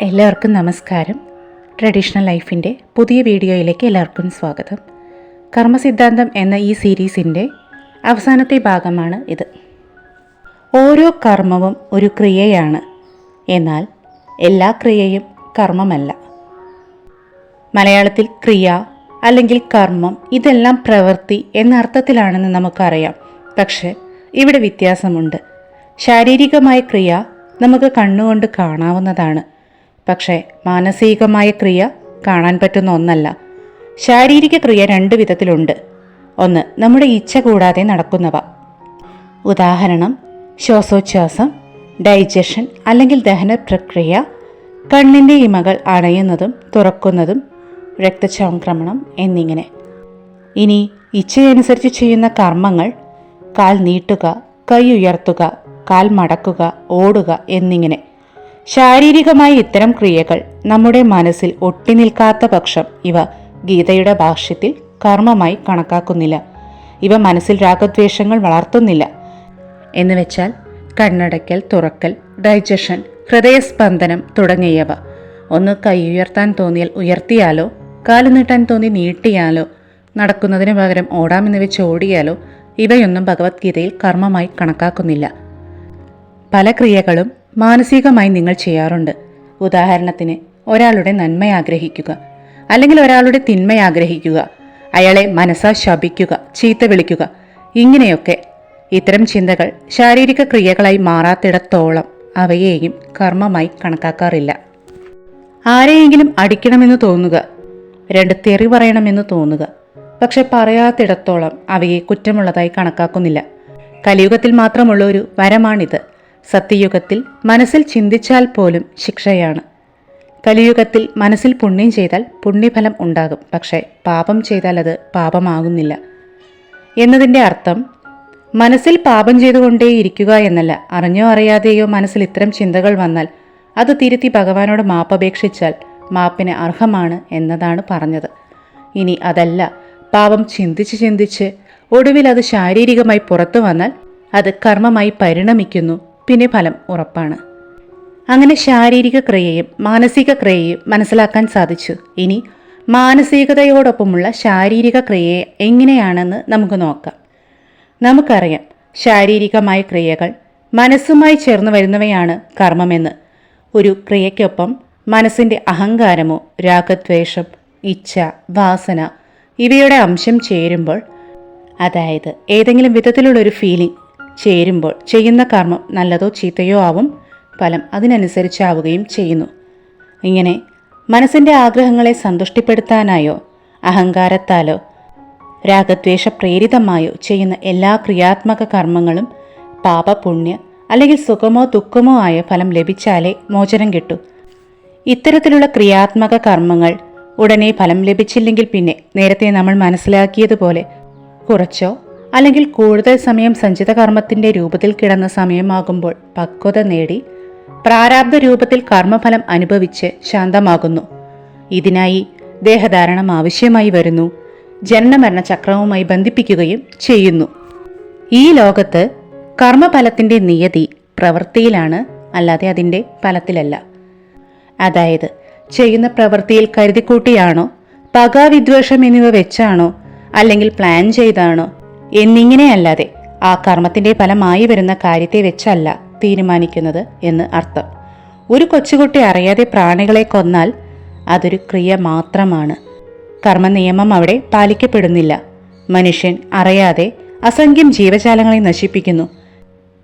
എല്ലാവർക്കും നമസ്കാരം. ട്രഡീഷണൽ ലൈഫിന്റെ പുതിയ വീഡിയോയിലേക്ക് എല്ലാവർക്കും സ്വാഗതം. കർമ്മസിദ്ധാന്തം എന്ന ഈ സീരീസിന്റെ അവസാനത്തെ ഭാഗമാണ് ഇത്. ഓരോ കർമ്മവും ഒരു ക്രിയയാണ്. എന്നാൽ എല്ലാ ക്രിയയും കർമ്മമല്ല. മലയാളത്തിൽ ക്രിയ അല്ലെങ്കിൽ കർമ്മം ഇതെല്ലാം പ്രവൃത്തി എന്ന അർത്ഥത്തിലാണെന്ന് നമുക്കറിയാം. പക്ഷേ ഇവിടെ വ്യത്യാസമുണ്ട്. ശാരീരികമായ ക്രിയ നമുക്ക് കണ്ണുകൊണ്ട് കാണാവുന്നതാണ്. പക്ഷേ മാനസികമായ ക്രിയ കാണാൻ പറ്റുന്ന ഒന്നല്ല. ശാരീരിക ക്രിയ രണ്ട് വിധത്തിലുണ്ട്. ഒന്ന് നമ്മുടെ ഇച്ഛ കൂടാതെ നടക്കുന്നവ. ഉദാഹരണം ശ്വാസോച്ഛ്വാസം ഡൈജഷൻ അല്ലെങ്കിൽ ദഹന പ്രക്രിയ കണ്ണിന്റെ ഇമകൾ അണയുന്നതും തുറക്കുന്നതും രക്തചംക്രമണം എന്നിങ്ങനെ. ഇനി ഇച്ഛയനുസരിച്ച് ചെയ്യുന്ന കർമ്മങ്ങൾ കാൽ നീട്ടുക കൈ ഉയർത്തുക കാൽ മടക്കുക ഓടുക എന്നിങ്ങനെ. ശാരീരികമായ ഇത്തരം ക്രിയകൾ നമ്മുടെ മനസ്സിൽ ഒട്ടിനിൽക്കാത്ത പക്ഷം ഇവ ഗീതയുടെ ഭാഷ്യത്തിൽ കർമ്മമായി കണക്കാക്കുന്നില്ല. ഇവ മനസ്സിൽ രാഗദ്വേഷങ്ങൾ വളർത്തുന്നില്ല. എന്ന് വെച്ചാൽ കണ്ണടയ്ക്കൽ തുറക്കൽ ഡൈജഷൻ ഹൃദയസ്പന്ദനം തുടങ്ങിയവ. ഒന്ന് കൈ ഉയർത്താൻ തോന്നിയാൽ ഉയർത്തിയാലോ കാൽ നീട്ടാൻ തോന്നി നീട്ടിയാലോ നടക്കുന്നതിന് പകരം ഓടാമെന്ന് വെച്ച് ഓടിയാലോ ഇവയൊന്നും ഭഗവത്ഗീതയിൽ കർമ്മമായി കണക്കാക്കുന്നില്ല. പല ക്രിയകളും മാനസികമായി നിങ്ങൾ ചെയ്യാറുണ്ട്. ഉദാഹരണത്തിന് ഒരാളുടെ നന്മ ആഗ്രഹിക്കുക അല്ലെങ്കിൽ ഒരാളുടെ തിന്മ ആഗ്രഹിക്കുക അയാളെ മനസ്സാ ശപിക്കുക ചീത്ത വിളിക്കുക ഇങ്ങനെയൊക്കെ. ഇത്തരം ചിന്തകൾ ശാരീരിക ക്രിയകളായി മാറാത്തിടത്തോളം അവയെയും കർമ്മമായി കണക്കാക്കാറില്ല. ആരെയെങ്കിലും അടിക്കണമെന്ന് തോന്നുക രണ്ട് തെറി പറയണമെന്ന് തോന്നുക പക്ഷെ പറയാത്തിടത്തോളം അവയെ കുറ്റമുള്ളതായി കണക്കാക്കുന്നില്ല. കലിയുഗത്തിൽ മാത്രമുള്ള ഒരു വരമാണിത്. സത്യയുഗത്തിൽ മനസ്സിൽ ചിന്തിച്ചാൽ പോലും ശിക്ഷയാണ്. കലിയുഗത്തിൽ മനസ്സിൽ പുണ്യം ചെയ്താൽ പുണ്യഫലം ഉണ്ടാകും പക്ഷേ പാപം ചെയ്താൽ അത് പാപമാകുന്നില്ല. എന്നതിന്റെ അർത്ഥം മനസ്സിൽ പാപം ചെയ്തുകൊണ്ടേ ഇരിക്കുക എന്നല്ല. അറിഞ്ഞോ അറിയാതെയോ മനസ്സിൽ ഇത്തരം ചിന്തകൾ വന്നാൽ അത് തിരുത്തി ഭഗവാനോട് മാപ്പപേക്ഷിച്ചാൽ മാപ്പിന് അർഹമാണ് എന്നതാണ് പറഞ്ഞത്. ഇനി അതല്ല പാപം ചിന്തിച്ച് ചിന്തിച്ച് ഒടുവിൽ അത് ശാരീരികമായി പുറത്തു വന്നാൽ അത് കർമ്മമായി പരിണമിക്കുന്നു പിന്നെ ഫലം ഉറപ്പാണ്. അങ്ങനെ ശാരീരിക ക്രിയയും മാനസിക ക്രിയയും മനസ്സിലാക്കാൻ സാധിച്ചു. ഇനി മാനസികതയോടൊപ്പമുള്ള ശാരീരിക ക്രിയയെ എങ്ങനെയാണെന്ന് നമുക്ക് നോക്കാം. നമുക്കറിയാം ശാരീരികമായ ക്രിയകൾ മനസ്സുമായി ചേർന്ന് വരുന്നവയാണ് കർമ്മമെന്ന്. ഒരു ക്രിയയ്ക്കൊപ്പം മനസ്സിന്റെ അഹങ്കാരമോ രാഗദ്വേഷം ഇച്ഛ വാസന ഇവയുടെ അംശം ചേരുമ്പോൾ അതായത് ഏതെങ്കിലും വിധത്തിലുള്ളൊരു ഫീലിംഗ് ചേരുമ്പോൾ ചെയ്യുന്ന കർമ്മം നല്ലതോ ചീത്തയോ ആവും. ഫലം അതിനനുസരിച്ചാവുകയും ചെയ്യുന്നു. ഇങ്ങനെ മനസ്സിന്റെ ആഗ്രഹങ്ങളെ സന്തുഷ്ടിപ്പെടുത്താനായോ അഹങ്കാരത്താലോ രാഗദ്വേഷ പ്രേരിതമായോ ചെയ്യുന്ന എല്ലാ ക്രിയാത്മക കർമ്മങ്ങളും പാപപുണ്യ അല്ലെങ്കിൽ സുഖമോ ദുഃഖമോ ആയ ഫലം ലഭിച്ചാലേ മോചനം കിട്ടൂ. ഇത്തരത്തിലുള്ള ക്രിയാത്മക കർമ്മങ്ങൾ ഉടനെ ഫലം ലഭിച്ചില്ലെങ്കിൽ പിന്നെ നേരത്തെ നമ്മൾ മനസ്സിലാക്കിയതുപോലെ കുറച്ചോ അല്ലെങ്കിൽ കൂടുതൽ സമയം സഞ്ചിത കർമ്മത്തിന്റെ രൂപത്തിൽ കിടന്ന സമയമാകുമ്പോൾ പക്വത നേടി പ്രാരാബ്ധ രൂപത്തിൽ കർമ്മഫലം അനുഭവിച്ച് ശാന്തമാകുന്നു. ഇതിനായി ദേഹധാരണം ആവശ്യമായി വരുന്നു. ജനനമരണ ചക്രവുമായി ബന്ധിപ്പിക്കുകയും ചെയ്യുന്നു. ഈ ലോകത്ത് കർമ്മഫലത്തിന്റെ നിയതി പ്രവൃത്തിയിലാണ് അല്ലാതെ അതിന്റെ ഫലത്തിലല്ല. അതായത് ചെയ്യുന്ന പ്രവൃത്തിയിൽ കരുതിക്കൂട്ടിയാണോ പകാവിദ്വേഷം എന്നിവ വെച്ചാണോ അല്ലെങ്കിൽ പ്ലാൻ ചെയ്താണോ എന്നിങ്ങനെയല്ലാതെ ആ കർമ്മത്തിന്റെ ഫലമായി വരുന്ന കാര്യത്തെ വെച്ചല്ല തീരുമാനിക്കുന്നത് എന്ന് അർത്ഥം. ഒരു കൊച്ചുകുട്ടി അറിയാതെ പ്രാണികളെ കൊന്നാൽ അതൊരു ക്രിയ മാത്രമാണ്. കർമ്മനിയമം അവിടെ പാലിക്കപ്പെടുന്നില്ല. മനുഷ്യൻ അറിയാതെ അസംഖ്യം ജീവജാലങ്ങളെ നശിപ്പിക്കുന്നു.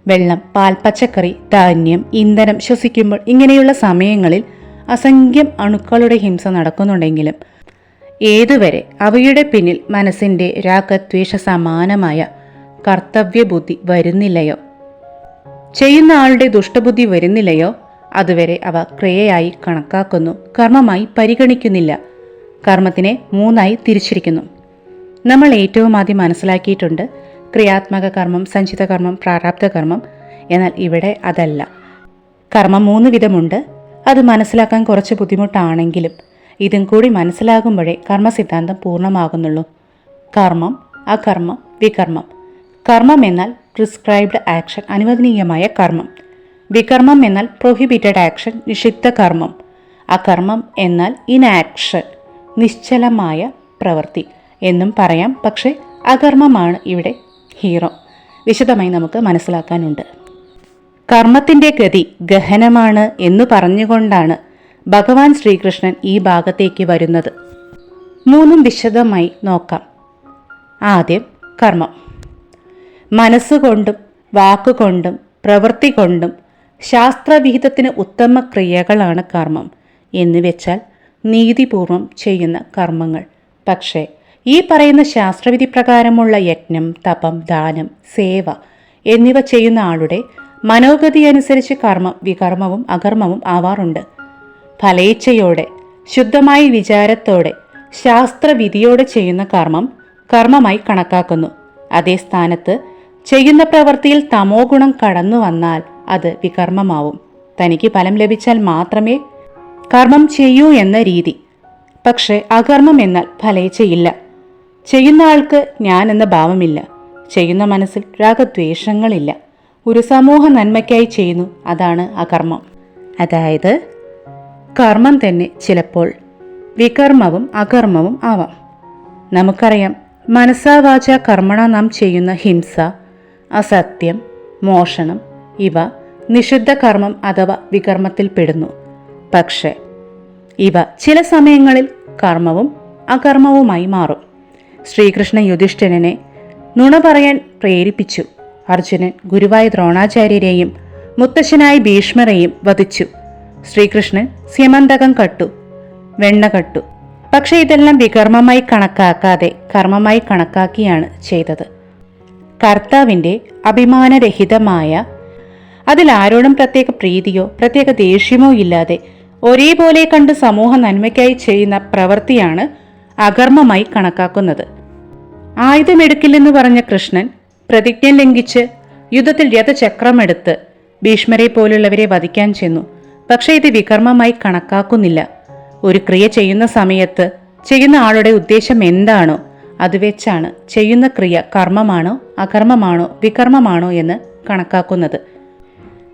വെള്ളം പാൽ പച്ചക്കറി ധാന്യം ഇന്ധനം ശ്വസിക്കുമ്പോൾ ഇങ്ങനെയുള്ള സമയങ്ങളിൽ അസംഖ്യം അണുക്കളുടെ ഹിംസ നടക്കുന്നുണ്ടെങ്കിലും ഏതുവരെ അവയുടെ പിന്നിൽ മനസ്സിന്റെ രാഗദ്വേഷ സമാനമായ കർത്തവ്യബുദ്ധി വരുന്നില്ലയോ? ചെയ്യുന്ന ആളുടെ ദുഷ്ടബുദ്ധി വരുന്നില്ലയോ? അതുവരെ അവ ക്രിയയായി കണക്കാക്കുന്നു കർമ്മമായി പരിഗണിക്കുന്നില്ല. കർമ്മത്തിനെ മൂന്നായി തിരിച്ചിരിക്കുന്നു. നമ്മൾ ഏറ്റവും ആദ്യം മനസ്സിലാക്കിയിട്ടുണ്ട് ക്രിയാത്മക കർമ്മം സഞ്ചിത കർമ്മം പ്രാരാബ്ധ കർമ്മം. എന്നാൽ ഇവിടെ അതല്ല. കർമ്മം മൂന്ന് വിധമുണ്ട്. അത് മനസ്സിലാക്കാൻ കുറച്ച് ബുദ്ധിമുട്ടാണെങ്കിലും ഇതും കൂടി മനസ്സിലാകുമ്പോഴേ കർമ്മസിദ്ധാന്തം പൂർണമാകുന്നുള്ളൂ. കർമ്മം അകർമ്മം വികർമ്മം. കർമ്മം എന്നാൽ പ്രിസ്ക്രൈബ്ഡ് ആക്ഷൻ അനുവദനീയമായ കർമ്മം. വികർമ്മം എന്നാൽ പ്രൊഹിബിറ്റഡ് ആക്ഷൻ നിഷിദ്ധ കർമ്മം. അകർമ്മം എന്നാൽ ഇനാക്ഷൻ നിശ്ചലമായ പ്രവൃത്തി എന്നും പറയാം. പക്ഷേ അകർമ്മമാണ് ഇവിടെ ഹീറോ വിശദമായി നമുക്ക് മനസ്സിലാക്കാനുണ്ട്. കർമ്മത്തിന്റെ ഗതി ഗഹനമാണ് എന്ന് പറഞ്ഞുകൊണ്ടാണ് ഭഗവാൻ ശ്രീകൃഷ്ണൻ ഈ ഭാഗത്തേക്ക് വരുന്നത്. മൂന്നും വിശദമായി നോക്കാം. ആദ്യം കർമ്മം. മനസ്സുകൊണ്ടും വാക്കുകൊണ്ടും പ്രവൃത്തി കൊണ്ടും ശാസ്ത്രവിഹിതത്തിന് ഉത്തമ ക്രിയകളാണ് കർമ്മം എന്ന് വെച്ചാൽ നീതിപൂർവം ചെയ്യുന്ന കർമ്മങ്ങൾ. പക്ഷേ ഈ പറയുന്ന ശാസ്ത്രവിധി പ്രകാരമുള്ള യജ്ഞം തപം ദാനം സേവ എന്നിവ ചെയ്യുന്ന ആളുടെ മനോഗതി അനുസരിച്ച് കർമ്മം വികർമ്മവും അകർമ്മവും ആവാറുണ്ട്. ഫലേച്ഛയോടെ ശുദ്ധമായ വിചാരത്തോടെ ശാസ്ത്രവിധിയോടെ ചെയ്യുന്ന കർമ്മം കർമ്മമായി കണക്കാക്കുന്നു. അതേ സ്ഥാനത്ത് ചെയ്യുന്ന പ്രവൃത്തിയിൽ തമോ ഗുണം കടന്നു വന്നാൽ അത് വികർമ്മമാവും. തനിക്ക് ഫലം ലഭിച്ചാൽ മാത്രമേ കർമ്മം ചെയ്യൂ എന്ന രീതി. പക്ഷേ അകർമ്മം എന്നാൽ ഫലേച്ഛയില്ല. ചെയ്യുന്ന ആൾക്ക് ഞാൻ എന്ന ഭാവമില്ല. ചെയ്യുന്ന മനസ്സിൽ രാഗദ്വേഷങ്ങളില്ല. ഒരു സമൂഹ നന്മയ്ക്കായി ചെയ്യുന്നു. അതാണ് അകർമ്മം. അതായത് കർമ്മം തന്നെ ചിലപ്പോൾ വികർമ്മവും അകർമ്മവും ആവാം. നമുക്കറിയാം മനസ്സാവാച കർമ്മണ നാം ചെയ്യുന്ന ഹിംസ അസത്യം മോഷണം ഇവ നിഷിദ്ധ കർമ്മം അഥവാ വികർമ്മത്തിൽ പെടുന്നു. പക്ഷേ ഇവ ചില സമയങ്ങളിൽ കർമ്മവും അകർമ്മവുമായി മാറും. ശ്രീകൃഷ്ണ യുധിഷ്ഠിരനെ നുണ പറയാൻ പ്രേരിപ്പിച്ചു. അർജുനൻ ഗുരുവായ ദ്രോണാചാര്യരെയും മുത്തശ്ശനായ ഭീഷ്മരെയും വധിച്ചു. ശ്രീകൃഷ്ണൻ സ്യമന്തകം കട്ടു വെണ്ണ കട്ടു. പക്ഷേ ഇതെല്ലാം വികർമ്മമായി കണക്കാക്കാതെ കർമ്മമായി കണക്കാക്കിയാണ് ചെയ്തത്. കർത്താവിന്റെ അഭിമാനരഹിതമായ അതിൽ ആരോടും പ്രത്യേക പ്രീതിയോ പ്രത്യേക ദേഷ്യമോ ഇല്ലാതെ ഒരേപോലെ കണ്ട് സമൂഹ നന്മയ്ക്കായി ചെയ്യുന്ന പ്രവൃത്തിയാണ് അകർമ്മമായി കണക്കാക്കുന്നത്. ആയുധമെടുക്കില്ലെന്ന് പറഞ്ഞ കൃഷ്ണൻ പ്രതിജ്ഞ ലംഘിച്ച് യുദ്ധത്തിൽ രഥചക്രമെടുത്ത് ഭീഷ്മരെ പോലുള്ളവരെ വധിക്കാൻ ചെന്നു. പക്ഷേ ഇത് വികർമ്മമായി കണക്കാക്കുന്നില്ല. ഒരു ക്രിയ ചെയ്യുന്ന സമയത്ത് ചെയ്യുന്ന ആളുടെ ഉദ്ദേശം എന്താണോ അത് വെച്ചാണ് ചെയ്യുന്ന ക്രിയ കർമ്മമാണോ അകർമ്മമാണോ വികർമ്മമാണോ എന്ന് കണക്കാക്കുന്നത്.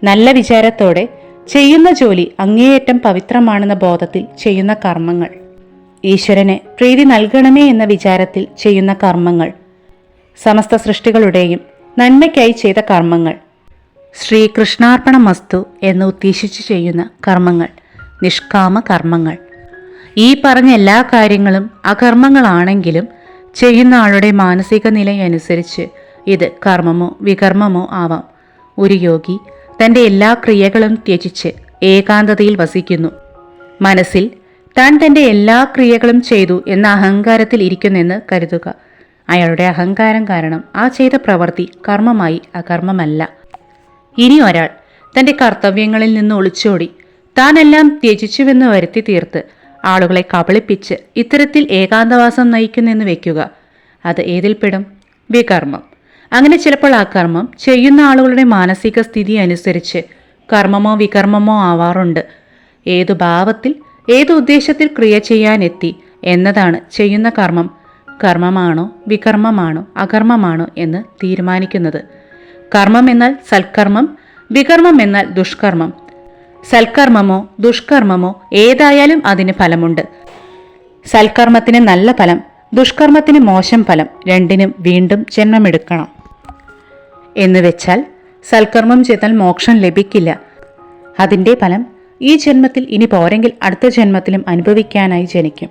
നല്ല വിചാരത്തോടെ ചെയ്യുന്ന ജോലി അങ്ങേയറ്റം പവിത്രമാണെന്ന ബോധത്തിൽ ചെയ്യുന്ന കർമ്മങ്ങൾ. ഈശ്വരനെ പ്രീതി നൽകണമേ എന്ന വിചാരത്തിൽ ചെയ്യുന്ന കർമ്മങ്ങൾ. സമസ്ത സൃഷ്ടികളുടെയും നന്മയ്ക്കായി ചെയ്ത കർമ്മങ്ങൾ. ശ്രീകൃഷ്ണാർപ്പണമസ്തു എന്ന് ഉദ്ദേശിച്ച് ചെയ്യുന്ന കർമ്മങ്ങൾ നിഷ്കാമ കർമ്മങ്ങൾ ഈ പറഞ്ഞ എല്ലാ കാര്യങ്ങളും അകർമ്മങ്ങളാണെങ്കിലും ചെയ്യുന്ന ആളുടെ മാനസിക നിലയനുസരിച്ച് ഇത് കർമ്മമോ വികർമ്മമോ ആവാം. ഒരു യോഗി തന്റെ എല്ലാ ക്രിയകളും ത്യജിച്ച് ഏകാന്തതയിൽ വസിക്കുന്നു. മനസ്സിൽ താൻ തന്റെ എല്ലാ ക്രിയകളും ചെയ്തു എന്ന അഹങ്കാരത്തിൽ ഇരിക്കുന്നെന്ന് കരുതുക. അയാളുടെ അഹങ്കാരം കാരണം ആ ചെയ്ത പ്രവൃത്തി കർമ്മമായി അകർമ്മമല്ല. ഇനി ഒരാൾ തന്റെ കർത്തവ്യങ്ങളിൽ നിന്ന് ഒളിച്ചോടി താനെല്ലാം ത്യജിച്ചുവെന്ന് വരുത്തി തീർത്ത് ആളുകളെ കബളിപ്പിച്ച് ഇത്തരത്തിൽ ഏകാന്തവാസം നയിക്കുന്നെന്ന് വെക്കുക. അത് ഏതിൽപ്പെടും? വികർമ്മം. അങ്ങനെ ചിലപ്പോൾ ആ കർമ്മം ചെയ്യുന്ന ആളുകളുടെ മാനസിക സ്ഥിതി അനുസരിച്ച് കർമ്മമോ വികർമ്മമോ ആവാറുണ്ട്. ഏതു ഭാവത്തിൽ ഏതു ഉദ്ദേശത്തിൽ ക്രിയ ചെയ്യാനെത്തി എന്നതാണ് ചെയ്യുന്ന കർമ്മം. കർമ്മമാണോ വികർമ്മമാണോ അകർമ്മമാണോ എന്ന് തീരുമാനിക്കുന്നത്. കർമ്മം എന്നാൽ സൽക്കർമ്മം വികർമ്മം എന്നാൽ ദുഷ്കർമ്മം. സൽക്കർമ്മമോ ദുഷ്കർമ്മമോ ഏതായാലും അതിന് ഫലമുണ്ട്. സൽക്കർമ്മത്തിന് നല്ല ഫലം ദുഷ്കർമ്മത്തിന് മോശം ഫലം രണ്ടിനും വീണ്ടും ജന്മമെടുക്കണം. എന്ന് വെച്ചാൽ സൽക്കർമ്മം ചെയ്താൽ മോക്ഷം ലഭിക്കില്ല. അതിന്റെ ഫലം ഈ ജന്മത്തിൽ ഇനി പോരെങ്കിൽ അടുത്ത ജന്മത്തിലും അനുഭവിക്കാനായി ജനിക്കും.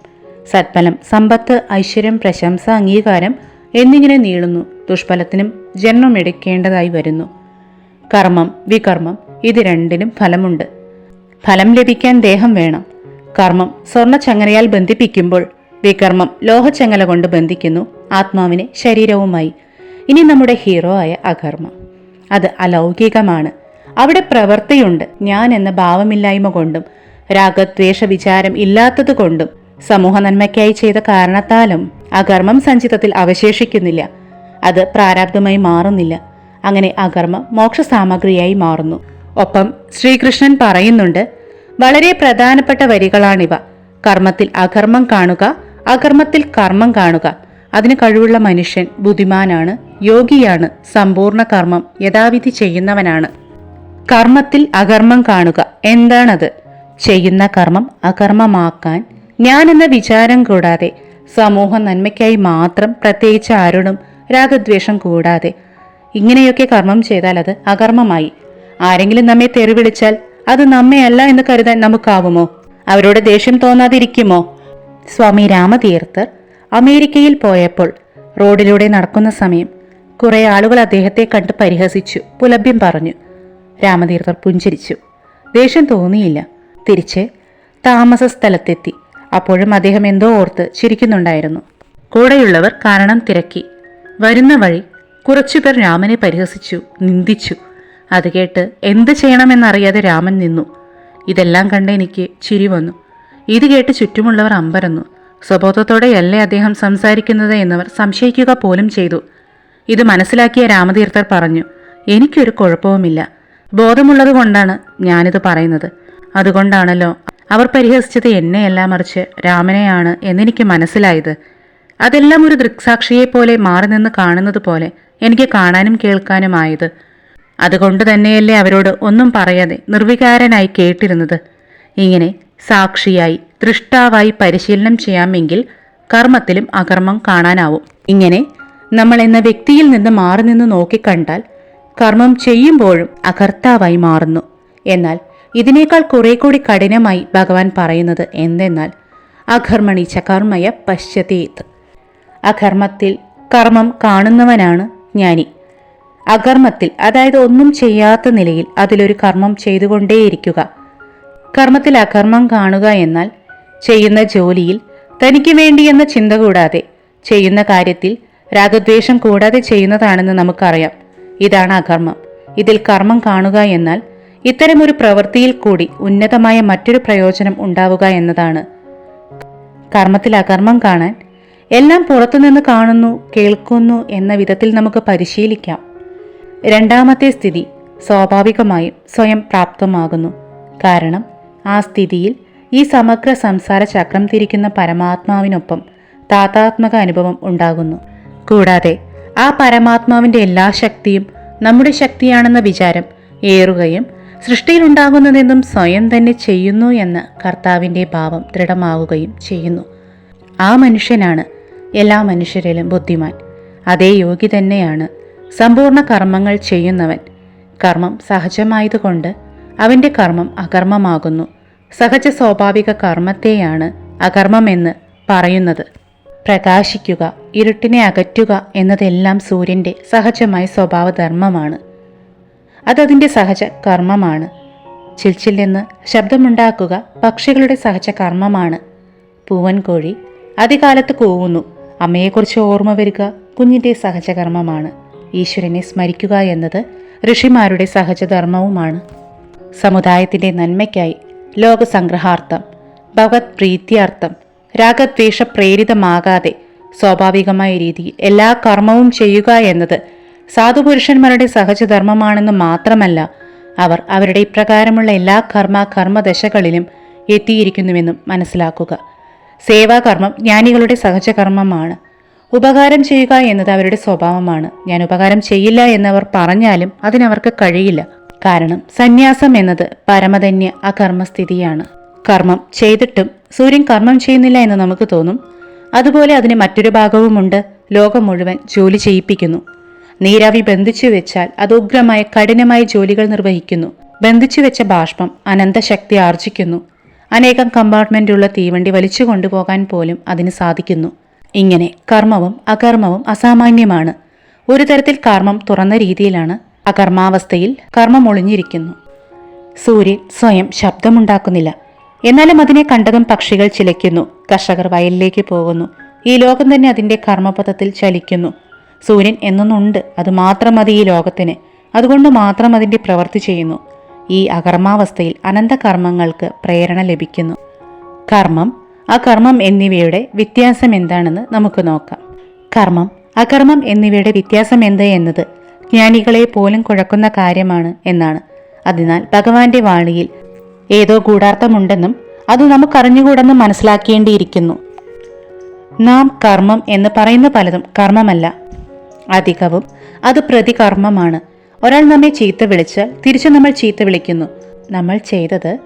സത്ഫലം സമ്പത്ത് ഐശ്വര്യം പ്രശംസ അംഗീകാരം എന്നിങ്ങനെ നീളുന്നു. ദുഷ്ഫലത്തിനും ജന്മമെടുക്കേണ്ടതായി വരുന്നു. കർമ്മം വികർമ്മം ഇത് രണ്ടിനും ഫലമുണ്ട്. ഫലം ലഭിക്കാൻ ദേഹം വേണം. കർമ്മം സ്വർണച്ചങ്ങലയാൽ ബന്ധിപ്പിക്കുമ്പോൾ വികർമ്മം ലോഹച്ചങ്ങല കൊണ്ട് ബന്ധിക്കുന്നു ആത്മാവിനെ ശരീരവുമായി. ഇനി നമ്മുടെ ഹീറോ ആയ അകർമ്മം. അത് അലൗകികമാണ്. അവിടെ പ്രവൃത്തിയുണ്ട്. ഞാൻ എന്ന ഭാവമില്ലായ്മ കൊണ്ടും രാഗദ്വേഷ വിചാരം ഇല്ലാത്തത് കൊണ്ടും സമൂഹ നന്മയ്ക്കായി ചെയ്ത കാരണത്താലും അകർമ്മം സഞ്ചിതത്തിൽ അവശേഷിക്കുന്നില്ല. അത് പ്രാരാബ്ധമായി മാറുന്നില്ല. അങ്ങനെ അകർമ്മ മോക്ഷ സാമഗ്രിയായി മാറുന്നു. ഒപ്പം ശ്രീകൃഷ്ണൻ പറയുന്നുണ്ട് വളരെ പ്രധാനപ്പെട്ട വരികളാണിവ. കർമ്മത്തിൽ അകർമ്മം കാണുക അകർമ്മത്തിൽ കർമ്മം കാണുക. അതിന് കഴിവുള്ള മനുഷ്യൻ ബുദ്ധിമാനാണ് യോഗിയാണ് സമ്പൂർണ കർമ്മം യഥാവിധി ചെയ്യുന്നവനാണ്. കർമ്മത്തിൽ അകർമ്മം കാണുക എന്താണത്? ചെയ്യുന്ന കർമ്മം അകർമ്മമാക്കാൻ ഞാൻ എന്ന വിചാരം കൂടാതെ സമൂഹ നന്മയ്ക്കായി മാത്രം പ്രത്യേകിച്ച് ആരോടും രാഗദ്വേഷം കൂടാതെ. ഇങ്ങനെയൊക്കെ കർമ്മം ചെയ്താൽ അത് അകർമ്മമായി. ആരെങ്കിലും നമ്മെ തെറി വിളിച്ചാൽ അത് നമ്മയല്ല എന്ന് കരുതാൻ നമുക്കാവുമോ? അവരോട് ദേഷ്യം തോന്നാതിരിക്കുമോ? സ്വാമി രാമതീർത്ഥർ അമേരിക്കയിൽ പോയപ്പോൾ റോഡിലൂടെ നടക്കുന്ന സമയം കുറെ ആളുകൾ അദ്ദേഹത്തെ കണ്ട് പരിഹസിച്ചു പുലഭ്യം പറഞ്ഞു. രാമതീർത്ഥർ പുഞ്ചിരിച്ചു. ദേഷ്യം തോന്നിയില്ല. തിരിച്ച് താമസ സ്ഥലത്തെത്തി അപ്പോഴും അദ്ദേഹം എന്തോ ഓർത്ത് ചിരിക്കുന്നുണ്ടായിരുന്നു. കൂടെയുള്ളവർ കാരണം തിരക്കി. വരുന്ന വഴി കുറച്ചുപേർ രാമനെ പരിഹസിച്ചു നിന്ദിച്ചു. അത് കേട്ട് എന്ത് ചെയ്യണമെന്നറിയാതെ രാമൻ നിന്നു. ഇതെല്ലാം കണ്ട് എനിക്ക് ചിരി വന്നു. ഇത് കേട്ട് ചുറ്റുമുള്ളവർ അമ്പരന്നു. സ്വബോധത്തോടെയല്ലേ അദ്ദേഹം സംസാരിക്കുന്നത് എന്നവർ സംശയിക്കുക പോലും ചെയ്തു. ഇത് മനസ്സിലാക്കിയ രാമതീർത്ഥർ പറഞ്ഞു എനിക്കൊരു കുഴപ്പവുമില്ല. ബോധമുള്ളത് കൊണ്ടാണ് ഞാനിത് പറയുന്നത്. അതുകൊണ്ടാണല്ലോ അവർ പരിഹസിച്ചത് എന്നെയല്ല മറിച്ച് രാമനെയാണ് എന്നെനിക്ക് മനസ്സിലായത്. അതെല്ലാം ഒരു ദൃക്സാക്ഷിയെ പോലെ മാറി നിന്ന് കാണുന്നത് പോലെ എനിക്ക് കാണാനും കേൾക്കാനുമായത്. അതുകൊണ്ട് തന്നെയല്ലേ അവരോട് ഒന്നും പറയാതെ നിർവികാരനായി കേട്ടിരുന്നത്. ഇങ്ങനെ സാക്ഷിയായി ദൃഷ്ടാവായി പരിശീലനം ചെയ്യാമെങ്കിൽ കർമ്മത്തിലും അകർമ്മം കാണാനാവും. ഇങ്ങനെ നമ്മൾ എന്ന വ്യക്തിയിൽ നിന്ന് മാറി നിന്ന് നോക്കിക്കണ്ടാൽ കർമ്മം ചെയ്യുമ്പോഴും അകർത്താവായി മാറുന്നു. എന്നാൽ ഇതിനേക്കാൾ കുറെ കൂടി കഠിനമായി ഭഗവാൻ പറയുന്നത് എന്തെന്നാൽ അകർമ്മണി ചകർമ്മയ കർമ്മയ പശ്യതീത്. അകർമ്മത്തിൽ കർമ്മം കാണുന്നവനാണ് ജ്ഞാനി. അകർമ്മത്തിൽ അതായത് ഒന്നും ചെയ്യാത്ത നിലയിൽ അതിലൊരു കർമ്മം ചെയ്തുകൊണ്ടേയിരിക്കുക. കർമ്മത്തിൽ അകർമ്മം കാണുക എന്നാൽ ചെയ്യുന്ന ജോലിയിൽ തനിക്ക് വേണ്ടി എന്ന ചിന്ത കൂടാതെ ചെയ്യുന്ന കാര്യത്തിൽ രാഗദ്വേഷം കൂടാതെ ചെയ്യുന്നതാണെന്ന് നമുക്കറിയാം. ഇതാണ് അകർമ്മം. ഇതിൽ കർമ്മം കാണുക എന്നാൽ ഇത്തരമൊരു പ്രവൃത്തിയിൽ കൂടി ഉന്നതമായ മറ്റൊരു പ്രയോജനം ഉണ്ടാവുക എന്നതാണ്. കർമ്മത്തിൽ അകർമ്മം കാണാൻ എല്ലാം പുറത്തുനിന്ന് കാണുന്നു കേൾക്കുന്നു എന്ന വിധത്തിൽ നമുക്ക് പരിശീലിക്കാം. രണ്ടാമത്തെ സ്ഥിതി സ്വാഭാവികമായും സ്വയം പ്രാപ്തമാകുന്നു. കാരണം ആ സ്ഥിതിയിൽ ഈ സമഗ്ര സംസാര ചക്രം തിരിക്കുന്ന പരമാത്മാവിനൊപ്പം താതാത്മക അനുഭവം ഉണ്ടാകുന്നു. കൂടാതെ ആ പരമാത്മാവിന്റെ എല്ലാ ശക്തിയും നമ്മുടെ ശക്തിയാണെന്ന വിചാരം ഏറുകയും സൃഷ്ടിയിലുണ്ടാകുന്നതെന്നും സ്വയം തന്നെ ചെയ്യുന്നു എന്ന കർത്താവിന്റെ ഭാവം ദൃഢമാവുകയും ചെയ്യുന്നു. ആ മനുഷ്യനാണ് എല്ലാ മനുഷ്യരിലും ബുദ്ധിമാൻ. അതേ യോഗി തന്നെയാണ് സമ്പൂർണ കർമ്മങ്ങൾ ചെയ്യുന്നവൻ. കർമ്മം സഹജമായതുകൊണ്ട് അവന്റെ കർമ്മം അകർമ്മമാകുന്നു. സഹജ സ്വാഭാവിക കർമ്മത്തെയാണ് അകർമ്മമെന്ന് പറയുന്നത്. പ്രകാശിക്കുക ഇരുട്ടിനെ അകറ്റുക എന്നതെല്ലാം സൂര്യന്റെ സഹജമായ സ്വഭാവധർമ്മമാണ്. അതതിന്റെ സഹജ കർമ്മമാണ്. ചിൽച്ചില്ലെന്ന് ശബ്ദമുണ്ടാക്കുക പക്ഷികളുടെ സഹജ കർമ്മമാണ്. പൂവൻകോഴി അതികാലത്ത് കൂവുന്നു. അമ്മയെക്കുറിച്ച് ഓർമ്മ വരിക കുഞ്ഞിന്റെ സഹജകർമ്മമാണ്. ഈശ്വരനെ സ്മരിക്കുക എന്നത് ഋഷിമാരുടെ സഹജധർമ്മവുമാണ്. സമുദായത്തിന്റെ നന്മയ്ക്കായി ലോകസംഗ്രഹാർത്ഥം ഭഗവത് പ്രീത്യാർത്ഥം രാഗദ്വേഷ പ്രേരിതമാകാതെ സ്വാഭാവികമായ രീതിയിൽ എല്ലാ കർമ്മവും ചെയ്യുക എന്നത് സാധുപുരുഷന്മാരുടെ സഹജധർമ്മമാണെന്ന് മാത്രമല്ല അവർ അവരുടെ ഇപ്രകാരമുള്ള എല്ലാ കർമ്മ കർമ്മദശകളിലും എത്തിയിരിക്കുന്നുവെന്നും മനസ്സിലാക്കുക. സേവാകർമ്മം ജ്ഞാനികളുടെ സഹജകർമ്മമാണ്. ഉപകാരം ചെയ്യുക എന്നത് അവരുടെ സ്വഭാവമാണ്. ഞാൻ ഉപകാരം ചെയ്യില്ല എന്നവർ പറഞ്ഞാലും അതിനവർക്ക് കഴിയില്ല. കാരണം സന്യാസം എന്നത് പരമധന്യ അകർമ്മസ്ഥിതിയാണ്. കർമ്മം ചെയ്തിട്ടും സൂര്യൻ കർമ്മം ചെയ്യുന്നില്ല എന്ന് നമുക്ക് തോന്നും. അതുപോലെ അതിന് മറ്റൊരു ഭാഗവുമുണ്ട്. ലോകം മുഴുവൻ ജോലി ചെയ്യിപ്പിക്കുന്നു. നീരാവി ബന്ധിച്ചു വെച്ചാൽ അത് ഉഗ്രമായ കഠിനമായ ജോലികൾ നിർവഹിക്കുന്നു. ബന്ധിച്ചു വെച്ച ബാഷ്പം അനന്തശക്തി ആർജിക്കുന്നു. അനേകം കമ്പാർട്ട്മെന്റുള്ള തീവണ്ടി വലിച്ചു കൊണ്ടുപോകാൻ പോലും അതിന് സാധിക്കുന്നു. ഇങ്ങനെ കർമ്മവും അകർമ്മവും അസാമാന്യമാണ്. ഒരു തരത്തിൽ കർമ്മം തുറന്ന രീതിയിലാണ് അകർമാവസ്ഥയിൽ കർമ്മം ഒളിഞ്ഞിരിക്കുന്നു. സൂര്യൻ സ്വയം ശബ്ദമുണ്ടാക്കുന്നില്ല. എന്നാലും അതിനെ കണ്ടതും പക്ഷികൾ ചിലയ്ക്കുന്നു. കർഷകർ വയലിലേക്ക് പോകുന്നു. ഈ ലോകം തന്നെ അതിന്റെ കർമ്മപഥത്തിൽ ചലിക്കുന്നു. സൂര്യൻ എന്നൊന്നുണ്ട്. അത് മാത്രം മതി ഈ ലോകത്തിന്. അതുകൊണ്ട് മാത്രം അതിന്റെ പ്രവൃത്തി ചെയ്യുന്നു. ഈ അകർമാവസ്ഥയിൽ അനന്തകർമ്മങ്ങൾക്ക് പ്രേരണ ലഭിക്കുന്നു. കർമ്മം അകർമ്മം എന്നിവയുടെ വ്യത്യാസം എന്താണെന്ന് നമുക്ക് നോക്കാം. കർമ്മം അകർമ്മം എന്നിവയുടെ വ്യത്യാസം എന്ത് എന്നത് ജ്ഞാനികളെ പോലും കുഴക്കുന്ന കാര്യമാണ് എന്നാണ്. അതിനാൽ ഭഗവാന്റെ വാണിയിൽ ഏതോ ഗൂഢാർത്ഥമുണ്ടെന്നും അത് നമുക്കറിഞ്ഞുകൂടെന്നും മനസ്സിലാക്കേണ്ടിയിരിക്കുന്നു. നാം കർമ്മം എന്ന് പറയുന്ന പലതും കർമ്മമല്ല. അധികവും അത് പ്രതികർമ്മമാണ്. ഒരാൾ നമ്മെ ചീത്ത വിളിച്ചാൽ തിരിച്ചു നമ്മൾ ചീത്ത വിളിക്കുന്നു. നമ്മൾ ചെയ്തത്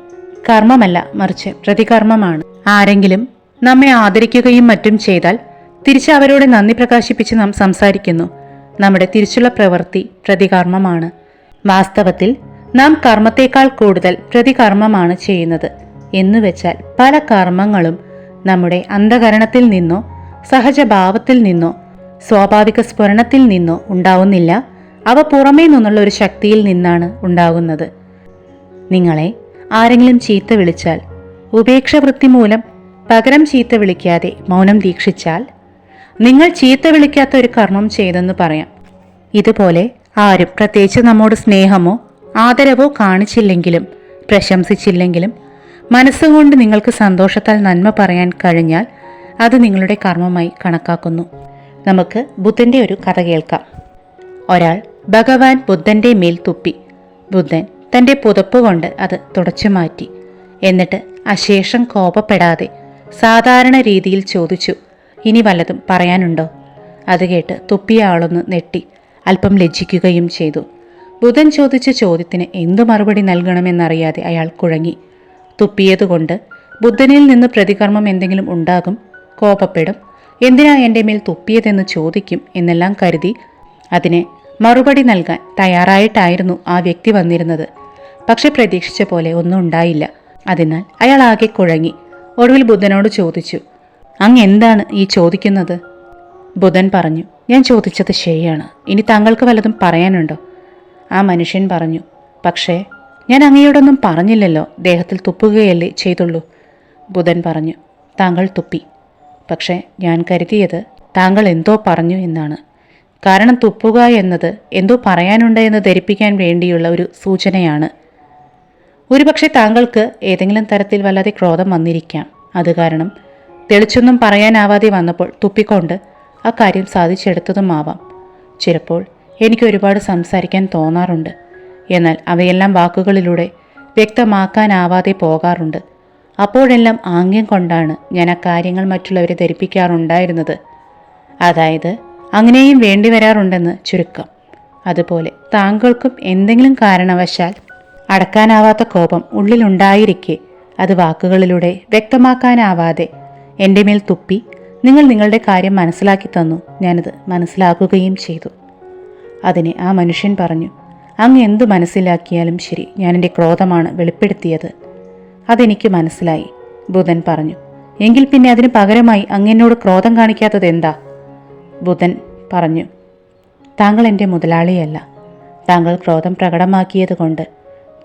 കർമ്മമല്ല മറിച്ച് പ്രതികർമ്മമാണ്. ആരെങ്കിലും നമ്മെ ആദരിക്കുകയും മറ്റും ചെയ്താൽ തിരിച്ച് അവരോട് നന്ദി പ്രകാശിപ്പിച്ച് നാം സംസാരിക്കുന്നു. നമ്മുടെ തിരിച്ചുള്ള പ്രവൃത്തി പ്രതികർമ്മമാണ്. വാസ്തവത്തിൽ നാം കർമ്മത്തേക്കാൾ കൂടുതൽ പ്രതികർമ്മമാണ് ചെയ്യുന്നത്. എന്നുവെച്ചാൽ പല കർമ്മങ്ങളും നമ്മുടെ അന്ധകരണത്തിൽ നിന്നോ സഹജഭാവത്തിൽ നിന്നോ സ്വാഭാവിക സ്ഫുരണത്തിൽ നിന്നോ ഉണ്ടാവുന്നില്ല. അവ പുറമേ നിന്നുള്ള ഒരു ശക്തിയിൽ നിന്നാണ് ഉണ്ടാകുന്നത്. നിങ്ങളെ ആരെങ്കിലും ചീത്ത വിളിച്ചാൽ ഉപേക്ഷവൃത്തി മൂലം പകരം ചീത്ത വിളിക്കാതെ മൗനം ദീക്ഷിച്ചാൽ നിങ്ങൾ ചീത്ത വിളിക്കാത്ത ഒരു കർമ്മം ചെയ്തെന്ന് പറയാം. ഇതുപോലെ ആരും പ്രത്യേകിച്ച് നമ്മോട് സ്നേഹമോ ആദരവോ കാണിച്ചില്ലെങ്കിലും പ്രശംസിച്ചില്ലെങ്കിലും മനസ്സുകൊണ്ട് നിങ്ങൾക്ക് സന്തോഷത്താൽ നന്മ പറയാൻ കഴിഞ്ഞാൽ അത് നിങ്ങളുടെ കർമ്മമായി കണക്കാക്കുന്നു. നമുക്ക് ബുദ്ധന്റെ ഒരു കഥ കേൾക്കാം. ഒരാൾ ഭഗവാൻ ബുദ്ധന്റെ മേൽ തുപ്പി. ബുദ്ധൻ തന്റെ പുതപ്പ് കൊണ്ട് അത് തുടച്ചു മാറ്റി. എന്നിട്ട് അശേഷം കോപപ്പെടാതെ സാധാരണ രീതിയിൽ ചോദിച്ചു ഇനി വല്ലതും പറയാനുണ്ടോ? അത് കേട്ട് തുപ്പിയ ആളൊന്ന് നെട്ടി അല്പം ലജ്ജിക്കുകയും ചെയ്തു. ബുധൻ ചോദിച്ച ചോദ്യത്തിന് എന്തു മറുപടി നൽകണമെന്നറിയാതെ അയാൾ കുഴങ്ങി. തുപ്പിയതുകൊണ്ട് ബുദ്ധനിൽ നിന്ന് പ്രതികർമ്മം എന്തെങ്കിലും ഉണ്ടാകും കോപപ്പെടും എന്തിനാ എന്റെ മേൽ തുപ്പിയതെന്ന് ചോദിക്കും എന്നെല്ലാം കരുതി അതിന് മറുപടി നൽകാൻ തയ്യാറായിട്ടായിരുന്നു ആ വ്യക്തി വന്നിരുന്നത്. പക്ഷെ പ്രതീക്ഷിച്ച പോലെ ഒന്നും ഉണ്ടായില്ല. അതിനാൽ അയാൾ ആകെ കുഴങ്ങി. ഒടുവിൽ ബുദ്ധനോട് ചോദിച്ചു അങ്ങ് എന്താണ് ഈ ചോദിക്കുന്നത്? ബുധൻ പറഞ്ഞു ഞാൻ ചോദിച്ചത് ശരിയാണ്. ഇനി താങ്കൾക്ക് വല്ലതും പറയാനുണ്ടോ? ആ മനുഷ്യൻ പറഞ്ഞു പക്ഷേ ഞാൻ അങ്ങയോടൊന്നും പറഞ്ഞില്ലല്ലോ. ദേഹത്തിൽ തുപ്പുകയല്ലേ ചെയ്തുള്ളൂ. ബുധൻ പറഞ്ഞു താങ്കൾ തുപ്പി. പക്ഷേ ഞാൻ കരുതിയത് താങ്കൾ എന്തോ പറഞ്ഞു എന്നാണ്. കാരണം തുപ്പുക എന്നത് എന്തോ പറയാനുണ്ട് എന്ന് ധരിപ്പിക്കാൻ വേണ്ടിയുള്ള ഒരു സൂചനയാണ്. ഒരുപക്ഷെ താങ്കൾക്ക് ഏതെങ്കിലും തരത്തിൽ വല്ലാതെ ക്രോധം വന്നിരിക്കാം. അത് കാരണം തെളിച്ചൊന്നും പറയാനാവാതെ വന്നപ്പോൾ തുപ്പിക്കൊണ്ട് ആ കാര്യം സാധിച്ചെടുത്തതുമാവാം. ചിലപ്പോൾ എനിക്ക് ഒരുപാട് സംസാരിക്കാൻ തോന്നാറുണ്ട്. എന്നാൽ അവയെല്ലാം വാക്കുകളിലൂടെ വ്യക്തമാക്കാനാവാതെ പോകാറുണ്ട്. അപ്പോഴെല്ലാം ആംഗ്യം കൊണ്ടാണ് ഞാൻ ആ കാര്യങ്ങൾ മറ്റുള്ളവരെ ധരിപ്പിക്കാറുണ്ടായിരുന്നത്. അതായത് അങ്ങനെയും വേണ്ടി വരാറുണ്ടെന്ന് ചുരുക്കം. അതുപോലെ താങ്കൾക്കും എന്തെങ്കിലും കാരണവശാൽ അടക്കാനാവാത്ത കോപം ഉള്ളിലുണ്ടായിരിക്കെ അത് വാക്കുകളിലൂടെ വ്യക്തമാക്കാനാവാതെ എന്റെ മേൽ തുപ്പി നിങ്ങൾ നിങ്ങളുടെ കാര്യം മനസ്സിലാക്കി തന്നു ഞാനത് മനസ്സിലാക്കുകയും ചെയ്തു. അതിനെ ആ മനുഷ്യൻ പറഞ്ഞു അങ്ങ് എന്തു മനസ്സിലാക്കിയാലും ശരി ഞാൻ എന്റെ ക്രോധമാണ് വെളിപ്പെടുത്തിയത്. അതെനിക്ക് മനസ്സിലായി ബുധൻ പറഞ്ഞു. എങ്കിൽ പിന്നെ അതിന് പകരമായി അങ്ങെന്നോട് ക്രോധം കാണിക്കാത്തത് എന്താ? ബുധൻ പറഞ്ഞു താങ്കൾ എന്റെ മുതലാളിയല്ല. താങ്കൾ ക്രോധം പ്രകടമാക്കിയത് കൊണ്ട്.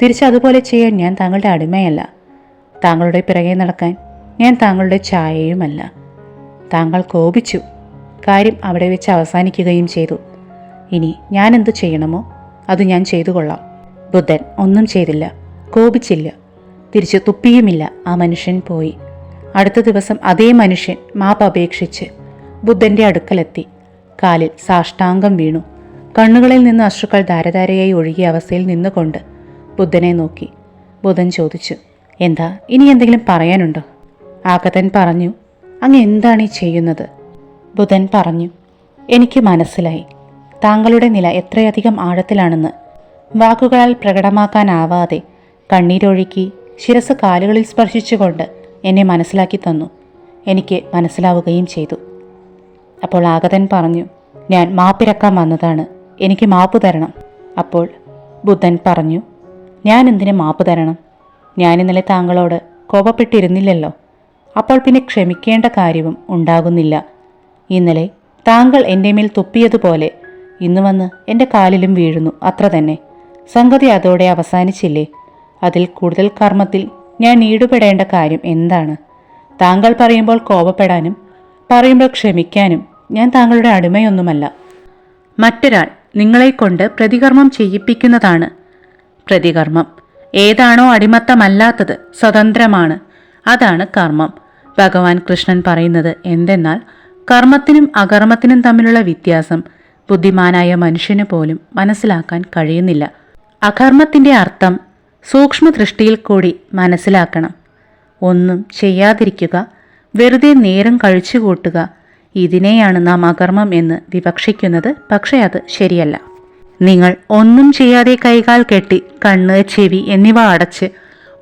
തിരിച്ചതുപോലെ ചെയ്യാൻ ഞാൻ താങ്കളുടെ അടിമയല്ല. താങ്കളുടെ പിറകെ നടക്കാൻ ഞാൻ താങ്കളുടെ ചായയുമല്ല താങ്കൾ കോപിച്ചു. കാര്യം അവിടെ വെച്ച് അവസാനിക്കുകയും ചെയ്തു. ഇനി ഞാൻ എന്തു ചെയ്യണമോ അത് ഞാൻ ചെയ്തു കൊള്ളാം. ബുദ്ധൻ ഒന്നും ചെയ്തില്ല. കോപിച്ചില്ല. തിരിച്ചു തുപ്പിയുമില്ല. ആ മനുഷ്യൻ പോയി. അടുത്ത ദിവസം അതേ മനുഷ്യൻ മാപ്പ് അപേക്ഷിച്ച് ബുദ്ധന്റെ അടുക്കലെത്തി. കാലിൽ സാഷ്ടാംഗം വീണു. കണ്ണുകളിൽ നിന്ന് അശ്രുക്കൾ ധാരധാരയായി ഒഴുകിയ അവസ്ഥയിൽ നിന്നുകൊണ്ട് ബുദ്ധനെ നോക്കി. ബുധൻ ചോദിച്ചു എന്താ ഇനി എന്തെങ്കിലും പറയാനുണ്ടോ? ആകതൻ പറഞ്ഞു അങ്ങ് എന്താണ് ഈ ചെയ്യുന്നത്? ബുധൻ പറഞ്ഞു എനിക്ക് മനസ്സിലായി. താങ്കളുടെ നില എത്രയധികം ആഴത്തിലാണെന്ന്. വാക്കുകളാൽ പ്രകടമാക്കാനാവാതെ കണ്ണീരൊഴുക്കി ശിരസ് കാലുകളിൽ സ്പർശിച്ചുകൊണ്ട് എന്നെ മനസ്സിലാക്കി തന്നു. എനിക്ക് മനസ്സിലാവുകയും ചെയ്തു. അപ്പോൾ ആഗതൻ പറഞ്ഞു ഞാൻ മാപ്പിരക്കാൻ വന്നതാണ്. എനിക്ക് മാപ്പ് തരണം. അപ്പോൾ ബുദ്ധൻ പറഞ്ഞു ഞാൻ എന്തിനു മാപ്പ് തരണം? ഞാൻ ഇന്നലെ താങ്കളോട് കോപപ്പെട്ടിരുന്നില്ലല്ലോ. അപ്പോൾ പിന്നെ ക്ഷമിക്കേണ്ട കാര്യവും ഉണ്ടാകുന്നില്ല. ഇന്നലെ താങ്കൾ എന്റെ മേൽ തുപ്പിയതുപോലെ ഇന്ന് വന്ന് എന്റെ കാലിലും വീഴുന്നു അത്ര തന്നെ. സംഗതി അതോടെ അവസാനിച്ചില്ലേ? അതിൽ കൂടുതൽ കർമ്മത്തിൽ ഞാൻ ഈടുപെടേണ്ട കാര്യം എന്താണ്? താങ്കൾ പറയുമ്പോൾ കോപപ്പെടാനും പറയുമ്പോൾ ക്ഷമിക്കാനും ഞാൻ താങ്കളുടെ അടിമയൊന്നുമല്ല. മറ്റൊരാൾ നിങ്ങളെക്കൊണ്ട് പ്രതികർമ്മം ചെയ്യിപ്പിക്കുന്നതാണ്. പ്രതികർമ്മം ഏതാണോ അടിമത്തമല്ലാത്തത് സ്വതന്ത്രമാണ്. അതാണ് കർമ്മം. ഭഗവാൻ കൃഷ്ണൻ പറയുന്നത് എന്തെന്നാൽ കർമ്മത്തിനും അകർമ്മത്തിനും തമ്മിലുള്ള വ്യത്യാസം ബുദ്ധിമാനായ മനുഷ്യന് പോലും മനസ്സിലാക്കാൻ കഴിയുന്നില്ല. അകർമ്മത്തിന്റെ അർത്ഥം സൂക്ഷ്മദൃഷ്ടിയിൽ കൂടി മനസ്സിലാക്കണം. ഒന്നും ചെയ്യാതിരിക്കുക വെറുതെ നേരം കഴിച്ചുകൂട്ടുക ഇതിനെയാണ് നാം അകർമ്മം എന്ന് വിവക്ഷിക്കുന്നത്. പക്ഷേ അത് ശരിയല്ല. നിങ്ങൾ ഒന്നും ചെയ്യാതെ കൈകാൽ കെട്ടി കണ്ണ് ചെവി എന്നിവ അടച്ച്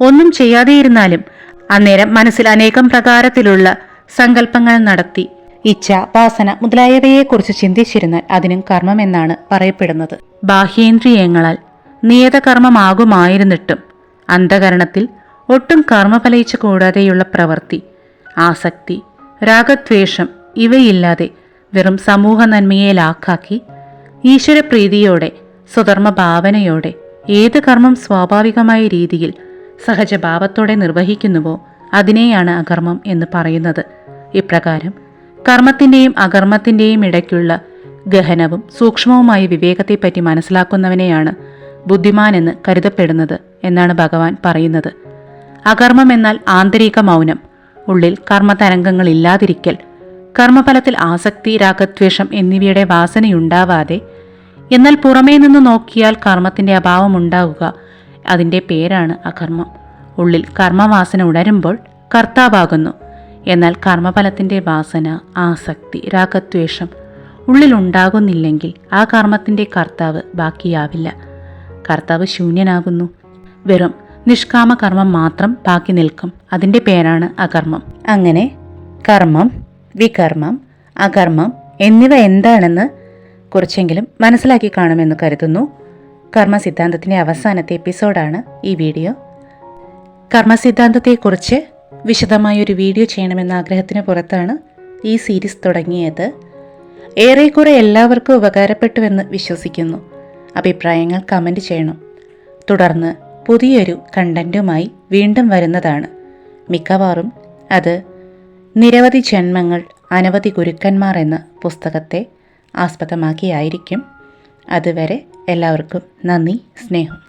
ഒന്നും ചെയ്യാതെ ഇരുന്നാലും അന്നേരം മനസ്സിൽ അനേകം പ്രകാരത്തിലുള്ള സങ്കല്പങ്ങൾ നടത്തി ഇച്ഛ വാസന മുതലായവയെക്കുറിച്ച് ചിന്തിച്ചിരുന്നാൽ അതിനും കർമ്മം എന്നാണ് പറയപ്പെടുന്നത്. ബാഹ്യേന്ദ്രിയങ്ങളാൽ നിയതകർമ്മമാകുമായിരുന്നിട്ടും അന്ധകരണത്തിൽ ഒട്ടും കർമ്മ ഫലയിച്ചു കൂടാതെയുള്ള പ്രവൃത്തി ആസക്തി രാഗദ്വേഷം ഇവയില്ലാതെ വെറും സമൂഹ നന്മയെ ലാക്കാക്കി ഈശ്വരപ്രീതിയോടെ സ്വധർമ്മ ഭാവനയോടെ ഏത് കർമ്മം സ്വാഭാവികമായ രീതിയിൽ സഹജഭാവത്തോടെ നിർവഹിക്കുന്നുവോ അതിനെയാണ് അകർമ്മം എന്ന് പറയുന്നത്. ഇപ്രകാരം കർമ്മത്തിന്റെയും അകർമ്മത്തിന്റെയും ഇടയ്ക്കുള്ള ഗഹനവും സൂക്ഷ്മവുമായ വിവേകത്തെപ്പറ്റി മനസ്സിലാക്കുന്നവനെയാണ് ബുദ്ധിമാൻ എന്ന് കരുതപ്പെടുന്നത് എന്നാണ് ഭഗവാൻ പറയുന്നത്. അകർമ്മം എന്നാൽ ആന്തരിക മൗനം ഉള്ളിൽ കർമ്മതരംഗങ്ങളില്ലാതിരിക്കൽ കർമ്മഫലത്തിൽ ആസക്തി രാഗദ്വേഷം എന്നിവയുടെ വാസനയുണ്ടാവാതെ എന്നാൽ പുറമേ നിന്ന് നോക്കിയാൽ കർമ്മത്തിന്റെ അഭാവം ഉണ്ടാവുക അതിന്റെ പേരാണ് അകർമ്മം. ഉള്ളിൽ കർമ്മവാസന ഉണരുമ്പോൾ കർത്താവാകുന്നു. എന്നാൽ കർമ്മഫലത്തിന്റെ വാസന ആസക്തി രാഗദ്വേഷം ഉള്ളിലുണ്ടാകുന്നില്ലെങ്കിൽ ആ കർമ്മത്തിന്റെ കർത്താവ് ബാക്കിയാവില്ല. കർത്താവ് ശൂന്യനാകുന്നു. വെറും നിഷ്കാമ കർമ്മം മാത്രം ബാക്കി നിൽക്കും. അതിന്റെ പേരാണ് അകർമ്മം. അങ്ങനെ കർമ്മം വികർമ്മം അകർമ്മം എന്നിവ എന്താണെന്ന് കുറച്ചെങ്കിലും മനസ്സിലാക്കി കാണുമെന്ന് കരുതുന്നു. കർമ്മ സിദ്ധാന്തത്തിന്റെ അവസാനത്തെ എപ്പിസോഡാണ് ഈ വീഡിയോ. കർമ്മസിദ്ധാന്തത്തെക്കുറിച്ച് വിശദമായൊരു വീഡിയോ ചെയ്യണമെന്ന ആഗ്രഹത്തിന് പുറത്താണ് ഈ സീരീസ് തുടങ്ങിയത്. ഏറെക്കുറെ എല്ലാവർക്കും ഉപകാരപ്പെട്ടുവെന്ന് വിശ്വസിക്കുന്നു. അഭിപ്രായങ്ങൾ കമന്റ് ചെയ്യണം. തുടർന്ന് പുതിയൊരു കണ്ടന്റുമായി വീണ്ടും വരുന്നതാണ്. മിക്കവാറും അത് നിരവധി ജന്മങ്ങൾ അനവധി ഗുരുക്കന്മാർ എന്ന പുസ്തകത്തെ ആസ്പദമാക്കിയായിരിക്കും. അതുവരെ എല്ലാവർക്കും നന്ദി സ്നേഹം.